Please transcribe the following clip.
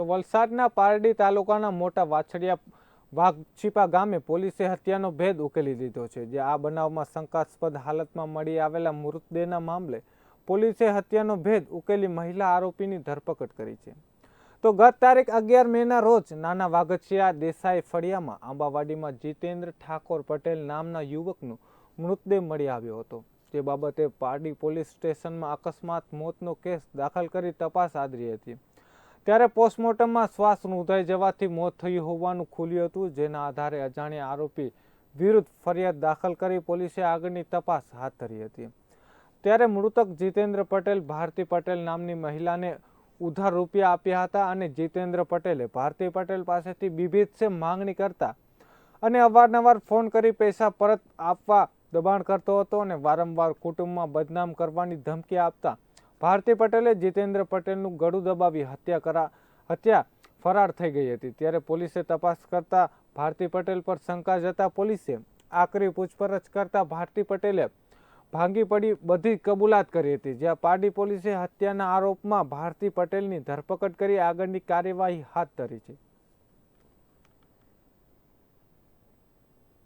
તો વલસાડના પારડી તાલુકાના મોટા વાછડિયા વાઘછીપા ગામે પોલીસે હત્યાનો ભેદ ઉકેલી દીધો છે, જે આ બનાવમાં શંકાસ્પદ હાલતમાં મળી આવેલા મૃતદેહના મામલે પોલીસે હત્યાનો ભેદ ઉકેલી મહિલા આરોપીની ધરપકડ કરી છે. તો ગત તારીખ અગિયાર મેના રોજ નાના વાઘછીયા દેસાઈ ફળિયામાં આંબાવાડીમાં જીતેન્દ્ર ઠાકોર પટેલ નામના યુવકનું મૃતદેહ મળી આવ્યો હતો. તે બાબતે પારડી પોલીસ સ્ટેશનમાં અકસ્માત, મોતનો કેસ દાખલ કરી તપાસ આદરી હતી. ત્યારે પોસ્ટમોર્ટમમાં શ્વાસ ઉદય જવાથી મોત થયું હોવાનું ખુલ્યું હતું, જેના આધારે અજાણ્યા આરોપી વિરુદ્ધ ફરિયાદ દાખલ કરી પોલીસે આગળની તપાસ હાથ ધરી હતી. ત્યારે મૃતક જીતેન્દ્ર પટેલ ભારતી પટેલ નામની મહિલાને ઉધાર રૂપિયા આપ્યા હતા અને જીતેન્દ્ર પટેલે ભારતી પટેલ પાસેથી વિવિધ માંગણી કરતા અને અવારનવાર ફોન કરી પૈસા પરત આપવા દબાણ કરતો હતો અને વારંવાર કુટુંબમાં બદનામ કરવાની ધમકી આપતા ભારતી પટેલે જીતેન્દ્ર પટેલનું ગળું દબાવી હત્યા કરા, હત્યા ફરાર થઈ ગઈ હતી. ત્યારે પોલીસે તપાસ કરતા ભારતી પટેલ પર શંકા જતા પોલીસે આકરી પૂછપરછ કરતા ભારતી પટેલે ભાંગી પડી બધી કબૂલાત કરી હતી. જ્યાં પારડી પોલીસે હત્યાના આરોપમાં ભારતી પટેલની ધરપકડ કરી આગળની કાર્યવાહી હાથ ધરી છે.